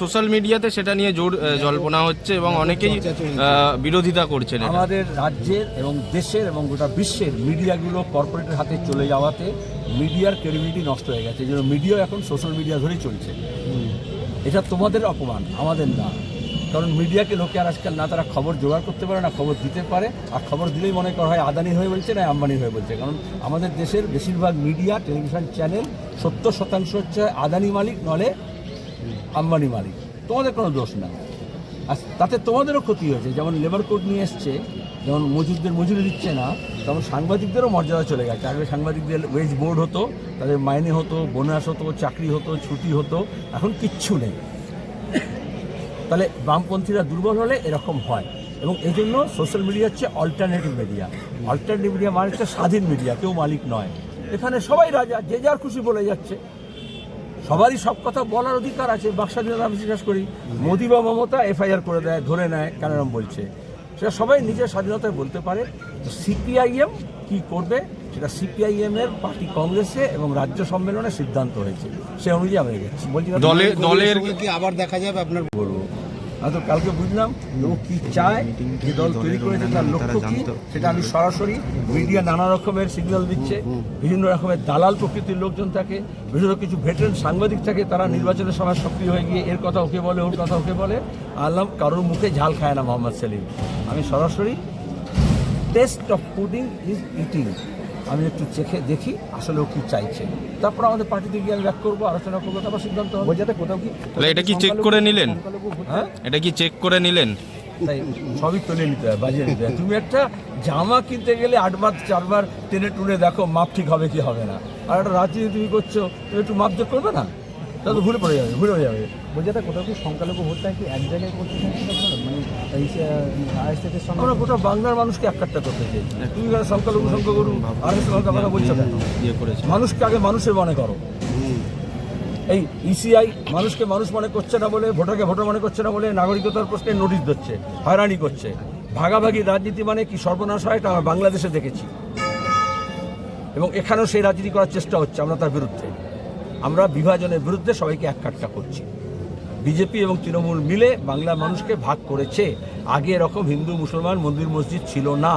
Social মিডিয়াতে সেটা নিয়ে জোর জল্পনা হচ্ছে এবং অনেকেই বিরোধিতা করছেন আমাদের রাজ্যের এবং দেশের এবং গোটা বিশ্বের মিডিয়াগুলো কর্পোরেটের হাতে চলে যাওয়াতে মিডিয়ার ক্রেডিবিলিটি নষ্ট হয়ে গেছে। জন্য মিডিয়া এখন সোশ্যাল মিডিয়া ধরেই চলছে। এটা তোমাদের অপমান, আমাদের না। কারণ মিডিয়াকে লোকে আর আজকাল না, তারা খবর জোগাড় করতে পারে, না খবর দিতে পারে। আর খবর দিলেই মনে করা হয় আদানি হয়ে বলছে, না আম্বানি হয়ে বলছে। কারণ আমাদের দেশের বেশিরভাগ মিডিয়া, টেলিভিশন চ্যানেল সত্তর শতাংশ হচ্ছে আদানি মালিক, নলে আম্বানি মালিক। তোমাদের কোনো দোষ না আর তাতে তোমাদেরও ক্ষতি হয়েছে। যেমন লেবার কোড নিয়ে এসছে, যেমন মজুরদের মজুরি দিচ্ছে না, তেমন সাংবাদিকদেরও মর্যাদা চলে গেছে। আগে সাংবাদিকদের ওয়েজ বোর্ড হতো, তাদের মাইনে হতো বোনাস হতো, চাকরি হতো, ছুটি হতো, এখন কিচ্ছু নেই। তাহলে বামপন্থীরা দুর্বল হলে এরকম হয়। এবং এই জন্য সোশ্যাল মিডিয়া হচ্ছে অল্টারনেটিভ মিডিয়া অল্টারনেটিভ মিডিয়া মানে হচ্ছে স্বাধীন মিডিয়া কেউ মালিক নয়। এখানে সবাই রাজা, যে যার খুশি বলে যাচ্ছে। সবারই সব কথা বলার অধিকার আছে বাকস্বাধীনতা আমি বিশ্বাস করি। মোদী বা মমতা এফআইআর করে দেয় ধরে নেয় কেনারম বলছে। সেটা সবাই নিজের স্বাধীনতায় বলতে পারে। সিপিআইএম কি করবে? সেটা সিপিআইএম এর পার্টি কংগ্রেসে এবং রাজ্য সম্মেলনে সিদ্ধান্ত হয়েছে। সে অনুযায়ী আমি গেছি বলছি দলের দলের কি আবার দেখা যাবে আপনার? বলব আমি তো কালকে বুঝলাম এবং কি চায়, যে দল তৈরি করেছে, তার লক্ষ্য কি, সেটা আমি সরাসরি মিডিয়া নানা রকমের সিগন্যাল দিচ্ছে, বিভিন্ন রকমের দালাল প্রকৃতির লোকজন থাকে, বিভিন্ন কিছু ভেটারেন সাংবাদিক থাকে, তারা নির্বাচনের সময় সক্রিয় হয়ে গিয়ে এর কথা ওকে বলে, ওর কথা ওকে বলে আল্লাহ কারোর মুখে ঝাল খায় না মোহাম্মদ সেলিম। আমি সরাসরি test of pudding is eating আমি একটু চেখে দেখি আসলে ও কী চাইছে। তারপর আমাদের পার্টিতে গিয়ে আমি ব্যাক করব আলোচনা করব তারপর সিদ্ধান্ত হবে। যাতে কোথাও কি? তাহলে এটা কি চেক করে নিলেন? হ্যাঁ? এটা কি চেক করে নিলেন? তাই সবই তুলে নিতে হয় বাজিয়ে নিতে হয়। তুমি একটা জামা কিনতে গেলে আটবার চারবার টেনে টুনে দেখো মাপ ঠিক হবে কি হবে না। আর একটা রাত্রি তুমি করছ তুমি একটু মাপ যোগ করবে না? তাহলে তো ঘুরে পড়ে যাবে ঘুরে পড়ে যাবে। বলছে কোথাও কি সংখ্যালঘু ভোটটা কি এক জায়গায় করতে আপনারা মানে সঙ্গে আমরা গোটা বাংলার মানুষকে একাট্টা করতে চাই। তুমি কেন সংখ্যালঘু সংখ্যাগুরু আর সংখ্যা কথা বলছো কেন? ইয়ে করেছে। মানুষকে আগে মানুষের মনে করো। এই ইসিআই মানুষকে মানুষ মনে করছে না বলে ভোটারকে ভোটার মনে করছে না বলে নাগরিকতার প্রশ্নে নোটিশ দিচ্ছে হয়রানি করছে। ভাগাভাগি রাজনীতি মানে কি সর্বনাশ হয়? এটা আমরা বাংলাদেশে দেখেছি। এবং এখানেও সেই রাজনীতি করার চেষ্টা হচ্ছে আমরা তার বিরুদ্ধে। আমরা বিভাজনের বিরুদ্ধে সবাইকে এক কাট্টা করছি। বিজেপি এবং তৃণমূল মিলে বাংলা মানুষকে ভাগ করেছে। আগে এরকম হিন্দু মুসলমান মন্দির মসজিদ ছিল না।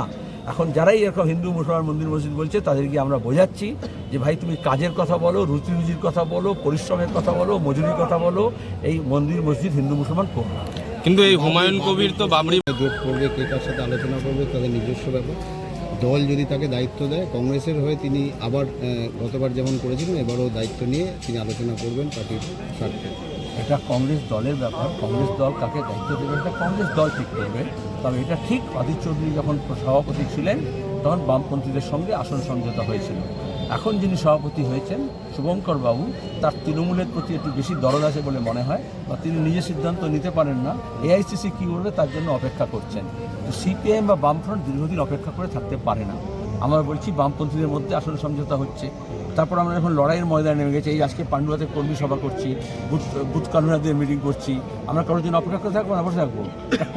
এখন যারাই এরকম হিন্দু মুসলমান মন্দির মসজিদ বলছে তাদেরকে আমরা বোঝাচ্ছি যে ভাই তুমি কাজের কথা বলো রুচি রুজির কথা বলো পরিশ্রমের কথা বলো মজুরির কথা বলো এই মন্দির মসজিদ হিন্দু মুসলমান করো কিন্তু এই হুমায়ুন কবির তো বাবরি জোট করবে কে কার সাথে আলোচনা করবে তাদের নিজস্ব ব্যাপার। দল যদি তাকে দায়িত্ব দেয়, কংগ্রেসের হয়ে তিনি আবার গতবার যেমন করেছিলেন, এবারও দায়িত্ব নিয়ে তিনি আলোচনা করবেন পার্টির স্বার্থে। এটা কংগ্রেস দলের ব্যাপার। কংগ্রেস দল কাকে দায়িত্ব দেবে? এটা কংগ্রেস দল ঠিক করবে। তবে এটা ঠিক অধীর চৌধুরী যখন সভাপতি ছিলেন, তখন বামপন্থীদের সঙ্গে আসন সমঝোতা হয়েছিল। এখন যিনি সভাপতি হয়েছেন, শুভঙ্কর বাবু, তার তৃণমূলের প্রতি একটু বেশি দরদ আছে বলে মনে হয়, বা তিনি নিজে সিদ্ধান্ত নিতে পারেন না, এআইসিসি কী করবে তার জন্য অপেক্ষা করছেন। তো সিপিএম বা বামফ্রন্ট দীর্ঘদিন অপেক্ষা করে থাকতে পারে না। আমরা বলছি বামপন্থীদের মধ্যে আসন সমঝোতা হচ্ছে। তারপর আমরা এখন লড়াইয়ের ময়দানে নেমে গেছি। এই আজকে পান্ডুয়াতে কর্মী সভা করছি বুথ বুথ মিটিং করছি। আমরা কারোর জন্য অপেক্ষা করে থাকব না বসে থাকব?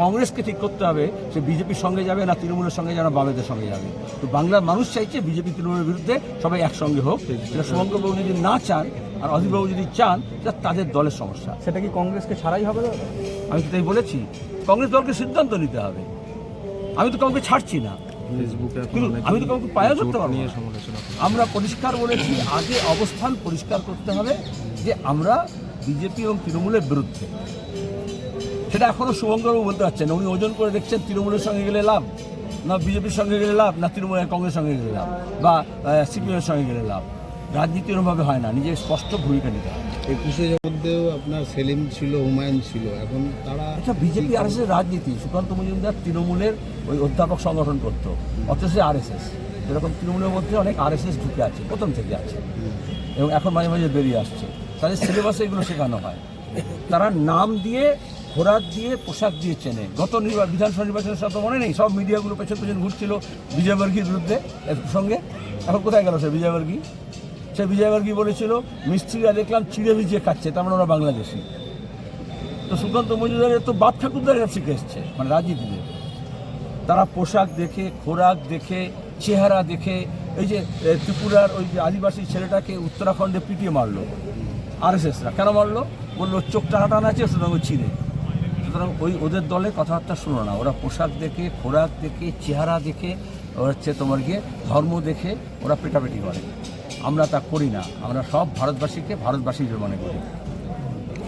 কংগ্রেসকে ঠিক করতে হবে সে বিজেপির সঙ্গে যাবে না তৃণমূলের সঙ্গে যাবে না বামেদের সঙ্গে যাবে। তো বাংলার মানুষ চাইছে বিজেপি তৃণমূলের বিরুদ্ধে সবাই একসঙ্গে হোক। সেটা শুভঙ্করবাবু যদি না চান আর অধীরবাবু যদি চান সেটা তাদের দলের সমস্যা। সেটা কি কংগ্রেসকে ছাড়াই হবে? আমি তো তাই বলেছি কংগ্রেস দলকে সিদ্ধান্ত নিতে হবে। আমি তো কাউকে ছাড়ছি না। আমি তো কাউকে পায়া করতে পারব না। আমরা পরিষ্কার বলেছি আগে অবস্থান পরিষ্কার করতে হবে যে আমরা বিজেপি এবং তৃণমূলের বিরুদ্ধে। সেটা এখনও শুভঙ্করবাবু বলতে পারছেন উনি ওজন করে দেখছেন তৃণমূলের সঙ্গে গেলে লাভ না বিজেপির সঙ্গে গেলে লাভ না তৃণমূলের কংগ্রেস সঙ্গে গেলে লাভ বা সিপিএমের সঙ্গে গেলে লাভ। রাজনীতি এরকমভাবে হয় না নিজের স্পষ্ট ভূমিকা নিতে হয়। একুশে মধ্যেও আপনার সেলিম ছিল হুমায়ুন ছিল এখন তারা আচ্ছা বিজেপি আর রাজনীতি সুকান্ত মজুমদার তৃণমূলের ওই অধ্যাপক সংগঠন করতো অথচ আর এস এস যেরকম তৃণমূলের মধ্যে অনেক আর এস এস ঢুকে আছে প্রথম থেকে আছে। এবং এখন মাঝে মাঝে বেরিয়ে আসছে। তাদের সিলেবাসে এগুলো শেখানো হয়। তারা নাম দিয়ে খোরাক দিয়ে পোশাক দিয়ে চেনে। গত নির্বা বিধানসভা নির্বাচনের সাথে মনে নেই সব মিডিয়াগুলো পেছন পেছন ঘুরছিল বিজয়বর্গীর বিরুদ্ধে এর সঙ্গে। এখন কোথায় গেল সে বিজয়বর্গী? সে বিজয়বর্গী বলেছিল? মিস্ত্রিরা দেখলাম চিড়ে ভিজিয়ে খাচ্ছে, তার মানে ওরা বাংলাদেশি। তো সুকান্ত মজুমদারের তো বাপ ঠাকুরদার শিখে এসছে মানে রাজনীতিতে। তারা পোশাক দেখে, খোরাক দেখে, চেহারা দেখে, এই যে ত্রিপুরার ওই যে আদিবাসী ছেলেটাকে উত্তরাখণ্ডে পিটিয়ে মারলো, আরএসএসরা। কেন মারলো? বলল, চোখ টানাটান আছে, সুতরাং চিনে সুতরাং ওই ওদের দলে কথাবার্তা শুনো না। ওরা পোশাক দেখে, খোরাক দেখে, চেহারা দেখে, ওরা হচ্ছে তোমার গিয়ে ধর্ম দেখে, ওরা পেটাপেটি করে। আমরা তা করি না। আমরা সব ভারতবাসীকে ভারতবাসী হিসেবে মনে করি।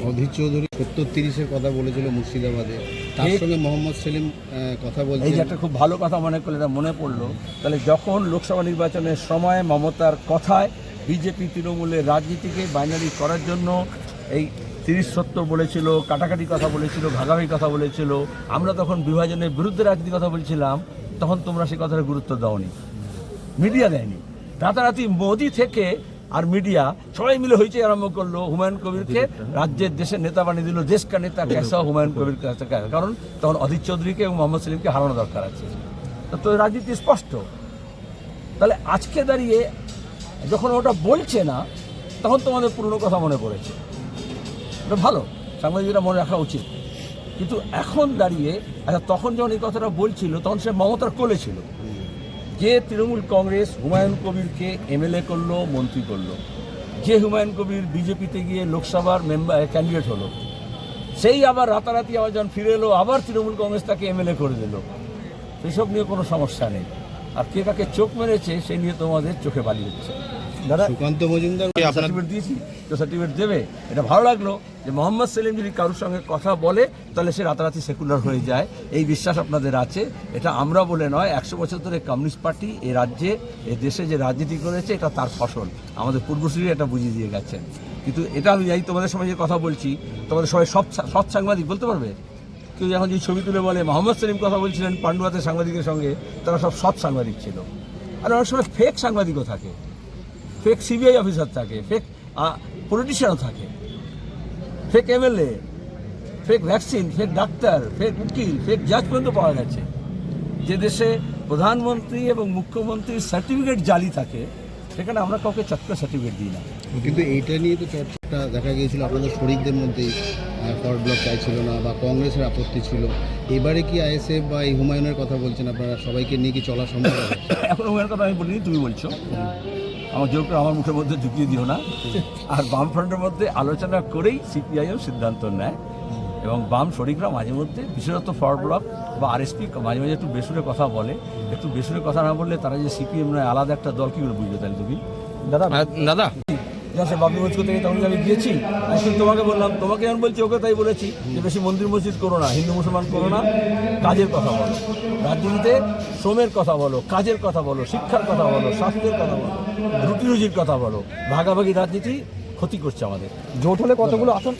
অধীর চৌধুরী সত্তর তিরিশের কথা বলেছিল মুর্শিদাবাদে। তার সঙ্গে মোহাম্মদ সেলিম কথা এই যে একটা খুব ভালো কথা মনে করলে এটা মনে পড়ল। তাহলে যখন লোকসভা নির্বাচনের সময় মমতার কথায় বিজেপি তৃণমূলের রাজনীতিকে বাইনারি করার জন্য এই তিরিশ সত্তর বলেছিল কাটাকাটি কথা বলেছিল ভাগাভাগি কথা বলেছিল আমরা তখন বিভাজনের বিরুদ্ধে রাজনীতির কথা বলছিলাম তখন তোমরা সে কথাটা গুরুত্ব দাওনি। মিডিয়া দেয়নি। রাতারাতি মোদি থেকে আর মিডিয়া সবাই মিলে হইচে আরম্ভ করল হুমায়ুন কবিরকে। রাজ্যের দেশের নেতা বানিয়ে দিল দেশ কা নেতা কেসা হুমায়ুন কবির কারণ তখন অধীর চৌধুরীকে এবং মোহাম্মদ সেলিমকে হারানো দরকার আছে। তো রাজনীতি স্পষ্ট। তাহলে আজকে দাঁড়িয়ে যখন ওটা বলছে না তখন তোমাদের পুরনো কথা মনে পড়েছে। এটা ভালো সাংবাদিকরা মনে রাখা উচিত। কিন্তু এখন দাঁড়িয়ে আচ্ছা তখন যখন এই কথাটা বলছিল তখন সে মমতার কোলে ছিল। যে তৃণমূল কংগ্রেস হুমায়ুন কবিরকে এমএলএ করল, মন্ত্রী করল, যে হুমায়ুন কবির বিজেপিতে গিয়ে লোকসভার মেম্বার ক্যান্ডিডেট হলো, সেই আবার রাতারাতি আবার যখন ফিরে এলো, আবার তৃণমূল কংগ্রেস তাকে এমএলএ করে দিল। সেসব নিয়ে কোনো সমস্যা নেই। আর কে তাকে চোখ মেরেছে সেই নিয়ে তোমাদের চোখে বালি হচ্ছে। দাদা সুকান্ত মজুমদার সার্টিফিকেট দিয়েছি তো সার্টিফিকেট দেবে। এটা ভালো লাগল যে মোহাম্মদ সেলিম যদি কারোর সঙ্গে কথা বলে তাহলে সে রাতারাতি সেকুলার হয়ে যায়। এই বিশ্বাস আপনাদের আছে। এটা আমরা বলে নয় একশো বছর ধরে কমিউনিস্ট পার্টি এই রাজ্যে এই দেশে যে রাজনীতি করেছে এটা তার ফসল। আমাদের পূর্বশ্রী এটা বুঝিয়ে দিয়ে গেছেন। কিন্তু এটা আমি যাই তোমাদের সঙ্গে যে কথা বলছি তোমাদের সবাই সব সৎ সাংবাদিক বলতে পারবে? কেউ যখন যে ছবি তুলে বলে মোহাম্মদ সেলিম কথা বলছিলেন পান্ডুয়াতের সাংবাদিকের সঙ্গে তারা সব সৎ সাংবাদিক ছিল। আর অনেক সময় ফেক সাংবাদিকও থাকে। ফেক সিবিআই অফিসার থাকে ফেক পলিটিশিয়ানও থাকে। Fake MLA fake vaccine fake doctor fake উকিল ফেক জাজ পর্যন্ত পাওয়া গেছে। যে দেশে প্রধানমন্ত্রী এবং মুখ্যমন্ত্রীর সার্টিফিকেট জালি থাকে সেখানে আমরা কাউকে চটকা সার্টিফিকেট দিই না। কিন্তু এইটা নিয়ে তো চর্চাটা দেখা গিয়েছিল আপনাদের শরিকদের মধ্যেই ফর ব্লক চাইছিল না বা কংগ্রেসের আপত্তি ছিল। এবারে কি আইএসএফ বা এই হুমায়ুনের কথা বলছেন আপনারা? সবাইকে নিয়ে কি চলা সম্ভব এখন ওখানে কথা আমি বলিনি তুমি বলছো। আমার জোরটা আমার মুখের মধ্যে ঢুকিয়ে দিও না। আর বাম ফ্রন্টের মধ্যে আলোচনা করেই সিপিআইও সিদ্ধান্ত নেয়। এবং বাম শরিকরা মাঝে মধ্যে বিশেষত ফর ব্লক বা আরএসপি মাঝে মাঝে একটু বেসুরে কথা বলে। একটু বেসুরে কথা না বললে তারা যে সিপিএম নয় আলাদা একটা দল কী করে বুঝবে তাহলে তুমি? দাদা দাদা। যখন সে করতে থেকে তখন আমি গিয়েছি এখন তোমাকে বললাম, তোমাকে যখন বলছি, ওকে তাই বলেছি যে বেশি মন্দির মসজিদ করো না, হিন্দু মুসলমান করো না, কাজের কথা বলো। রাজনীতিতে শ্রমের কথা বলো, কাজের কথা বলো, শিক্ষার কথা বলো, স্বাস্থ্যের কথা বলো রুটি রুজির কথা বলো। ভাগাভাগি রাজনীতি ক্ষতি করছে আমাদের। জোট হলে কতগুলো আসন?